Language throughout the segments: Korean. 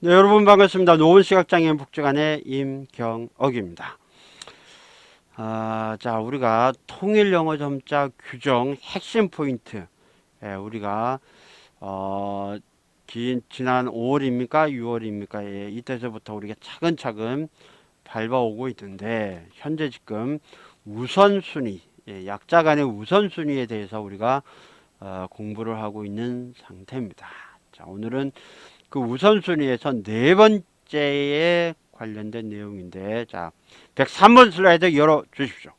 네, 여러분 반갑습니다. 노원 시각장애인 복지관의 임경옥입니다. 아, 자, 우리가 통일 영어 점자 규정 핵심 포인트. 예, 우리가 어, 긴, 지난 5월입니까? 6월입니까? 예, 이때서부터 우리가 차근차근 밟아오고 있는데 현재 지금 우선순위, 예, 약자 간의 우선순위에 대해서 우리가 어, 공부를 하고 있는 상태입니다. 자, 오늘은 그 우선순위에서 네 번째에 관련된 내용인데, 자, 103번 슬라이드 열어 주십시오.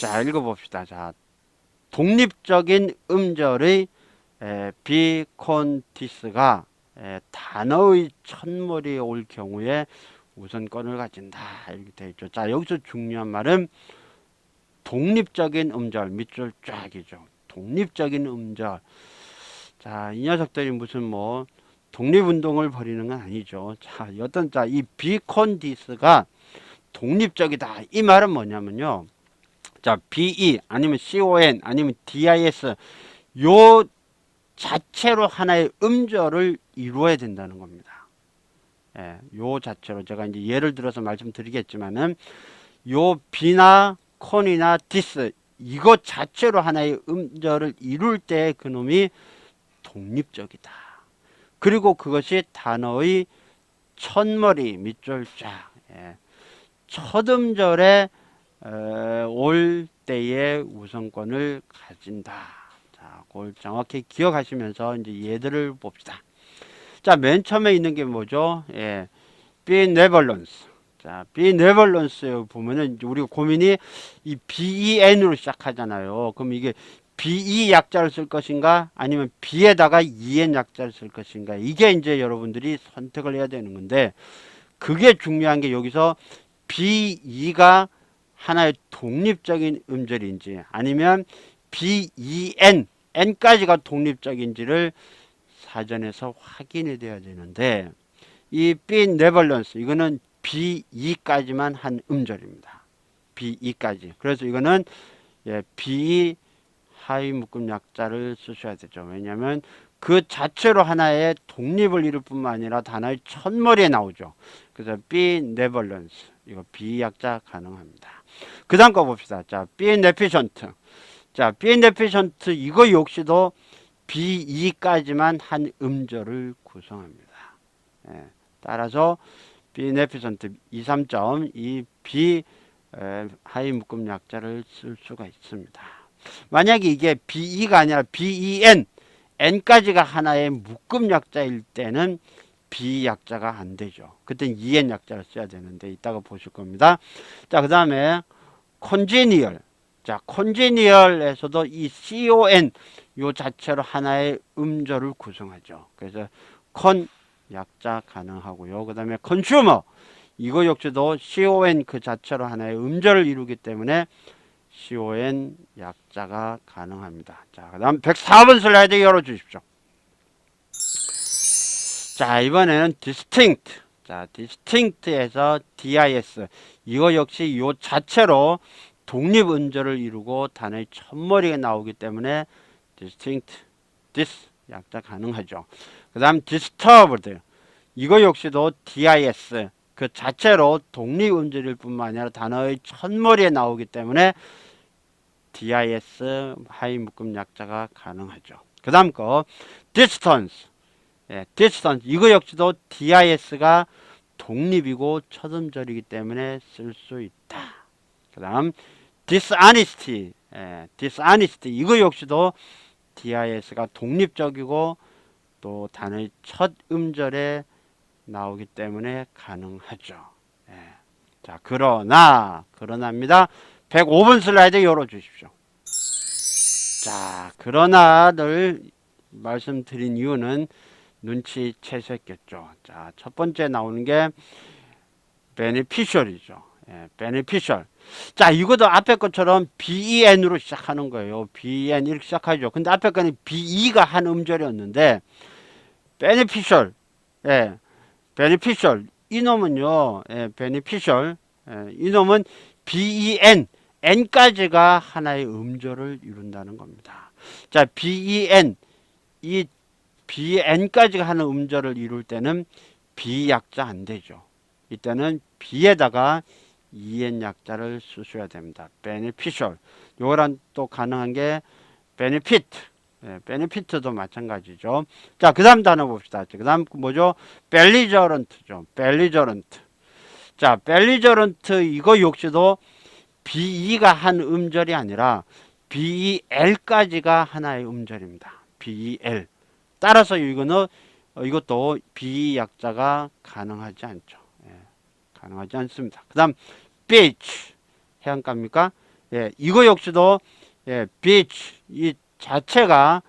자, 읽어봅시다. 자, 독립적인 음절의 에, 비콘티스가 에, 단어의 첫머리에 올 경우에 우선권을 가진다. 이렇게 되어 있죠. 자, 여기서 중요한 말은 독립적인 음절, 밑줄 쫙이죠. 독립적인 음절. 자, 이 녀석들이 무슨 뭐 독립운동을 벌이는 건 아니죠. 자, 어떤 자, 이 비콘디스가 독립적이다. 이 말은 뭐냐면요. 자, BE 아니면 CON 아니면 DIS 요 자체로 하나의 음절을 이루어야 된다는 겁니다. 예, 요 자체로 제가 이제 예를 들어서 말씀드리겠지만은 요 비나 콘이나 디스 이것 자체로 하나의 음절을 이룰 때 그놈이 독립적이다. 그리고 그것이 단어의 첫머리 밑줄 쫙 예. 첫 음절에 에, 올 때의 우선권을 가진다. 자, 그걸 정확히 기억하시면서 이제 예들을 봅시다. 자, 맨 처음에 있는 게 뭐죠? 예. benevolence. 자, benevolence에 보면은 우리가 고민이 이 ben으로 시작하잖아요. 그럼 이게 be 약자를 쓸 것인가 아니면 be에다가 en 약자를 쓸 것인가 이게 이제 여러분들이 선택을 해야 되는 건데 그게 중요한 게 여기서 be가 하나의 독립적인 음절인지 아니면 ben n까지가 독립적인지를 사전에서 확인이 돼야 되는데 이 benevolence 이거는 be까지만 한 음절입니다. be까지. 그래서 이거는 예, be 하위 묶음 약자를 쓰셔야 되죠. 왜냐하면 그 자체로 하나의 독립을 이룰 뿐만 아니라 단어의 첫머리에 나오죠. 그래서 benevolence 이거 be 약자 가능합니다. 그 다음 거 봅시다. 자, beneficent. 자, beneficent 이거 역시도 be까지만 한 음절을 구성합니다. 예, 따라서 beneficent 2, 3점 이 에, 하위 묶음 약자를 쓸 수가 있습니다. 만약에 이게 be가 아니라 ben, n까지가 하나의 묶음 약자일 때는 b 약자가 안 되죠. 그땐 en 약자를 써야 되는데 이따가 보실 겁니다. 자, 그 다음에 congenial. 자, congenial에서도 이 con 요 자체로 하나의 음절을 구성하죠. 그래서 con 약자 가능하고요. 그 다음에 consumer 이거 역시도 con 그 자체로 하나의 음절을 이루기 때문에 con 약자가 가능합니다. 자, 그 다음 104번 슬라이드 열어주십시오. 자, 이번에는 distinct. 자, distinct에서 dis. 이거 역시 요 자체로 독립 음절을 이루고 단어의 첫머리가 나오기 때문에 distinct, dis 약자 가능하죠. 그 다음 disturbed. 이거 역시도 dis. 그 자체로 독립 음절일 뿐만 아니라 단어의 첫머리에 나오기 때문에 dis 하위 묶음 약자가 가능하죠. 그 다음 거 distance. 예, distance 이거 역시도 dis가 독립이고 첫 음절이기 때문에 쓸 수 있다. 그 다음 dishonesty. 예, dishonesty 이거 역시도 dis가 독립적이고 또 단어의 첫 음절에 나오기 때문에 가능하죠. 예. 자, 그러나, 그러나입니다. 105번 슬라이드 열어주십시오. 자, 그러나를 말씀드린 이유는 눈치채셨겠죠. 자, 첫 번째 나오는 게 beneficial이죠. 예, beneficial. 자, 이것도 앞에 것처럼 ben으로 시작하는 거예요. ben 이렇게 시작하죠. 근데 앞에 거는 be가 한 음절이었는데 beneficial. 예. Beneficial 이놈은요 예, beneficial 예, 이놈은 ben n까지가 하나의 음절을 이룬다는 겁니다. 자 ben 이 bn까지가 하는 음절을 이룰 때는 비약자 안 되죠. 이때는 b에다가 en 약자를 쓰셔야 됩니다. beneficial. 요거랑 또 가능한 게 benefit. 예, benefit도 마찬가지죠. 자, 그 다음 단어 봅시다. 그 다음 뭐죠? belligerent죠. belligerent. 자, belligerent 이거 역시도 BE가 한 음절이 아니라 BEL까지가 하나의 음절입니다. BEL. 따라서 이거는 어, 이것도 BE 약자가 가능하지 않죠. 예, 가능하지 않습니다. 그 다음 beach 해안가입니까? 예, 이거 역시도 예, beach 이 자체가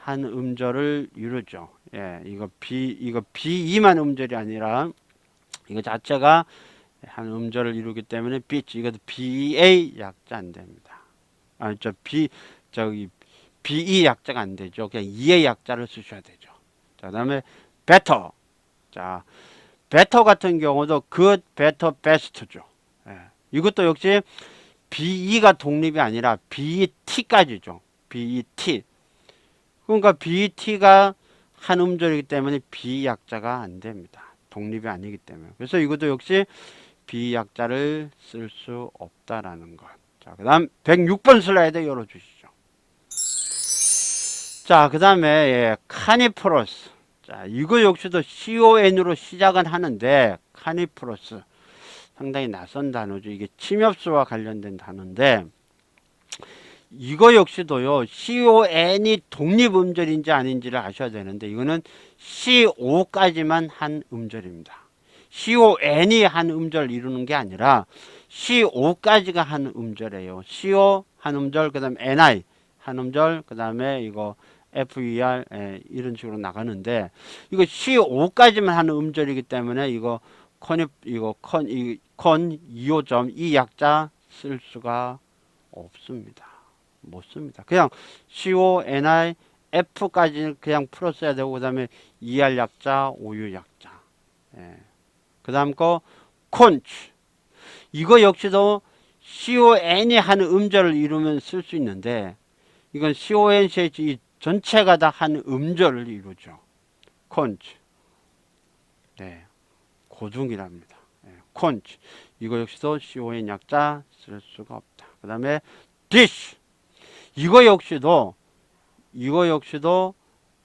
한 음절을 이루죠. 예, 이거 B 이거 BE만 음절이 아니라 이거 자체가 한 음절을 이루기 때문에 beach 이것도 BA 약자 안 됩니다. 아, 저 B 저기 BE 약자가 안 되죠. 그냥 EA 약자를 쓰셔야 되죠. 자, 그다음에 better. 자, better 같은 경우도 good, better, best죠. 예. 이것도 역시 BE가 독립이 아니라 BET까지죠. BET. 그러니까 BET가 한 음절이기 때문에 B 약자가 안 됩니다. 독립이 아니기 때문에. 그래서 이것도 역시 B 약자를 쓸 수 없다라는 것. 자, 그 다음 106번 슬라이드 열어주시죠. 자, 그 다음에 예, 카니프로스. 자, 이거 역시도 CON으로 시작은 하는데 카니프로스. 상당히 낯선 단어죠. 이게 침엽수와 관련된 단어인데 이거 역시도요. CON이 독립 음절인지 아닌지를 아셔야 되는데 이거는 CO 까지만 한 음절입니다. CON이 한 음절 이루는 게 아니라 CO 까지가 한 음절이에요. CO 한 음절, 그 다음 NI 한 음절, 그 다음에 이거 FER 예, 이런 식으로 나가는데 이거 CO 까지만 하는 음절이기 때문에 이거 컨이 이거 컨 이 컨 2호점 이 약자 쓸 수가 없습니다. 못 씁니다. 그냥 CO, NI, F까지 그냥 풀었어야 되고 그 다음에 ER 약자, OU 약자. 예. 그 다음 거 콘치. 이거 역시도 CON이 하는 음절을 이루면 쓸 수 있는데 이건 CONCH 전체가 다 한 음절을 이루죠. 콘치. 네. 고중이랍니다. 예. 콘치. 이거 역시도 CON 약자 쓸 수가 없다. 그 다음에 dish. 이거 역시도 이거 역시도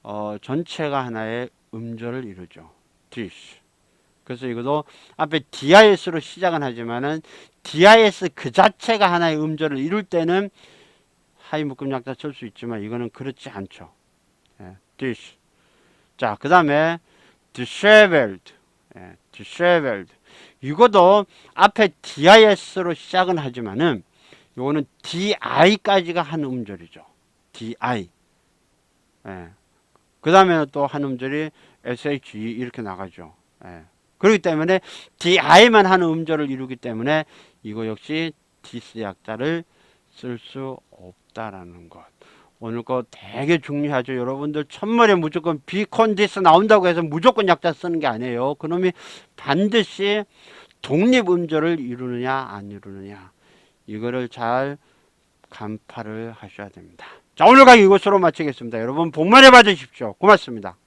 어, 전체가 하나의 음절을 이루죠. dish. 그래서 이것도 앞에 DIS로 시작은 하지만은 DIS 그 자체가 하나의 음절을 이룰 때는 하이 묶음 약자 쓸수 있지만 이거는 그렇지 않죠. 예, dish. 자, 그 다음에 disheveled. 예, disheveled. 이것도 앞에 DIS로 시작은 하지만은 요거는 DI까지가 한 음절이죠. DI. 예. 그 다음에는 또 한 음절이 SHE 이렇게 나가죠. 예. 그렇기 때문에 DI만 하는 음절을 이루기 때문에 이거 역시 디스 약자를 쓸 수 없다라는 것. 오늘 거 되게 중요하죠. 여러분들 첫머리에 무조건 비컨디스 나온다고 해서 무조건 약자 쓰는 게 아니에요. 그놈이 반드시 독립 음절을 이루느냐 안 이루느냐 이거를 잘 간파를 하셔야 됩니다. 자 오늘 강의 이것으로 마치겠습니다. 여러분 복 많이 받으십시오. 고맙습니다.